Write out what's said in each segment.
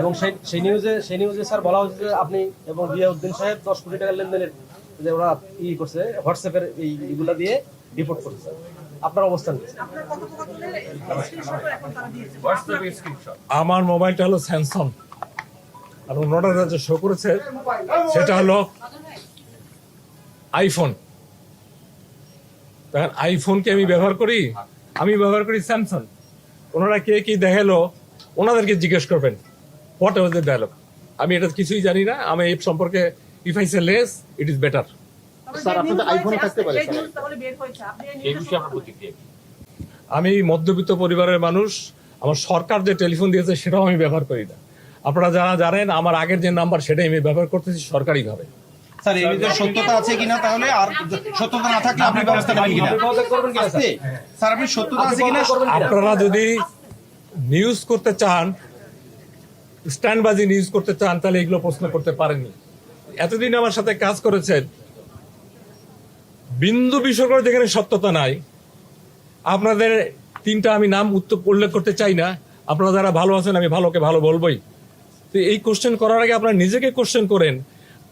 এবং সেই সেই নিউজে সেই নিউজে স্যার বলা হচ্ছে যে আপনি এবং দিয়াউদ্দিন সাহেব দশ কোটি টাকার লেনদেনের যে ওরা ই করছে হোয়াটসঅ্যাপের এই এগুলা দিয়ে রিপোর্ট করছে। আপনার অবস্থান আমার মোবাইলটা হলো স্যামসাং আর ওনারা যে শো করেছে সেটা হলো আইফোন দেখেন আইফোনকে আমি ব্যবহার করি? আমি ব্যবহার করি স্যামসাং ওনারা কে কি দেখাল? ওনাদেরকে জিজ্ঞেস করবেন। হোয়াট ওয়াজ দ্য ডায়লগ আমি এটা কিছুই জানি না। আমি এই সম্পর্কে if I say less it is better sir, আপনাদের থাকতে পারে? আমি মধ্যবিত্ত পরিবারের মানুষ আমার সরকার যে টেলিফোন দিয়েছে সেটাও আমি ব্যবহার করি না। আপনারা যারা জানেন আমার আগের যে নাম্বার সেটাই আমি ব্যবহার করতেছি সরকারিভাবে। স্যার এর ভিতরে সত্যতা আছে কিনা তাহলে আর সত্যতা না থাকলে আপনি ব্যবস্থা নেবেন কিনা? আপনি পদত্যাগ করবেন কিনা স্যার? আপনি সত্যতা আছে কিনা? আপনারা যদি নিউজ করতে চান স্ট্যান্ডবাজি নিউজ করতে চান তাহলে এগুলো প্রশ্ন করতে পারেননি। এতদিন আমার সাথে কাজ করেছেন। বিন্দু বিসর্গ যেখানে সত্যতা নাই আপনাদের তিনটা আমি নাম উত্তর উল্লেখ করতে চাই না। আপনারা যারা ভালো আছেন আমি ভালোকে ভালো বলবোই। তো এই কোশ্চেন করার আগে আপনারা নিজেকে কোশ্চেন করেন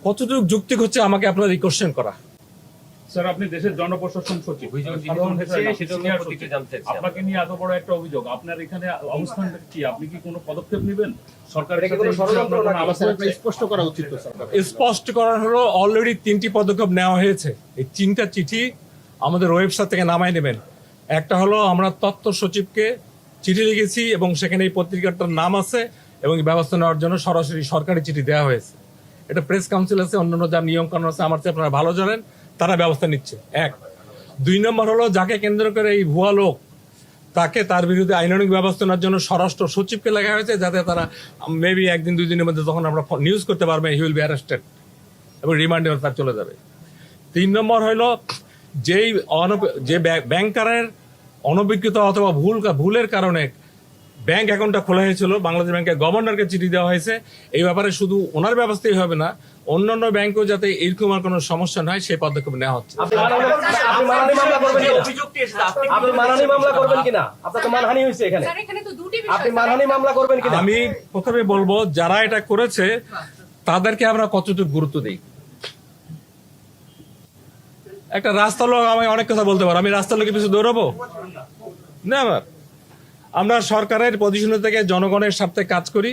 কতটুকু যুক্তি হচ্ছে আমাকে আপনার এই কোশ্চেন করা? স্যার আপনি দেশের জনপ্রশাসন সচিব। আপনাকে নিয়ে এত বড় একটা অভিযোগ। আপনার এখানে অবস্থান কি? আপনি কি কোনো পদক্ষেপ নেবেন? স্পষ্ট করা উচিত স্পষ্ট করার হলো অলরেডি তিনটি পদক্ষেপ নেওয়া হয়েছে। এই তিনটা চিঠি আমাদের ওয়েবসাইট থেকে নামাই নেবেন। একটা হলো আমরা তত্ত্ব সচিবকে চিঠি লিখেছি এবং সেখানে এই পত্রিকাটার নাম আছে এবং ব্যবস্থা নেওয়ার জন্য সরাসরি সরকারি চিঠি দেওয়া হয়েছে। এটা প্রেস কাউন্সিল আছে অন্যান্য যা নিয়ম কানুন আছে আমার চেয়ে আপনারা ভালো জানেন তারা ব্যবস্থা নিচ্ছে। এক। দুই নম্বর হলো যাকে কেন্দ্র করে এই ভুয়া লোক তাকে তার বিরুদ্ধে আইনানিক ব্যবস্থা নেওয়ার জন্য স্বরাষ্ট্র সচিবকে লেখা হয়েছে যাতে তারা মেবি একদিন, দুই দিনের মধ্যে তখন আমরা নিউজ করতে পারবে হি উইল বি অ্যারেস্টেড এবং রিমান্ডে তার চলে যাবে। তিন নম্বর হইল, যেই অন যে ব্যাং- ব্যাংকারের অনভিজ্ঞতা অথবা ভুল ভুলের কারণে ব্যাংক অ্যাকাউন্টটা খোলা হয়েছিল বাংলাদেশ ব্যাংকের গভর্নরকে চিঠি দেওয়া হয়েছে। এই ব্যাপারে শুধু ওনার ব্যবস্থাই হবে না অন্যান্য ব্যাংকও যাতে এরকম আর কোনো সমস্যা না হয় সেই পদক্ষেপ নেওয়া হচ্ছে। আমি প্রথমে বলব যারা এটা করেছে তাদেরকে আমরা কতটুকু গুরুত্ব দিই? একটা রাস্তা লোক আমি অনেক কথা বলতে পারো। আমি রাস্তা লোকের পিছু দৌড়াবো? না আমার। আমরা সরকারের পজিশন থেকে জনগণের স্বার্থে কাজ করি।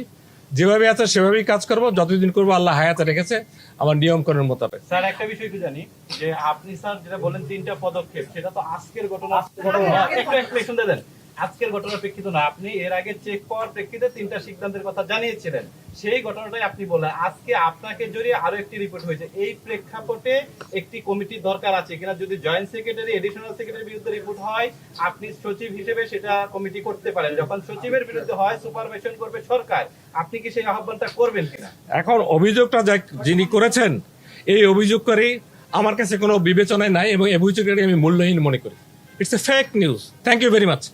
যেভাবে আছে সেভাবেই কাজ করব। যতদিন করব আল্লাহ হায়াতে রেখেছে আমার নিয়ম করার মোতাবেক। স্যার একটা বিষয় কি জানি যে আপনি স্যার যেটা বলেন তিনটা পদক্ষেপ সেটা তো আজকের ঘটনা। একটু এক্সপ্লেনেশন দেন। আজকের ঘটনার প্রেক্ষিত না, আপনি এর আগে চেক পাওয়ার প্রেক্ষিতে তিনটা সিদ্ধান্তের কথা জানিয়েছিলেন। সেই ঘটনাটাই আপনি বললেন। আজকে আপনাকে জড়িয়ে আরও একটি রিপোর্ট হয়েছে, এই প্রেক্ষাপটে একটি কমিটির দরকার আছে কিনা? যদি জয়েন্ট সেক্রেটারি এডিশনাল সেক্রেটারির বিরুদ্ধে রিপোর্ট হয়, আপনি সচিব হিসেবে সেটা কমিটি করতে পারেন। যখন সচিবের বিরুদ্ধে হয় সুপারভাইশন করবে সরকার। আপনি কি সেই আহ্বানটা করবেন কিনা? এখন অভিযোগটা যিনি করেছেন, এই অভিযোগ করে আমার কাছে কোনো বিবেচনায় নাই এবং অভিযোগটাকে আমি মূল্যহীন মনে করি। It's a fake news. Thank you very much.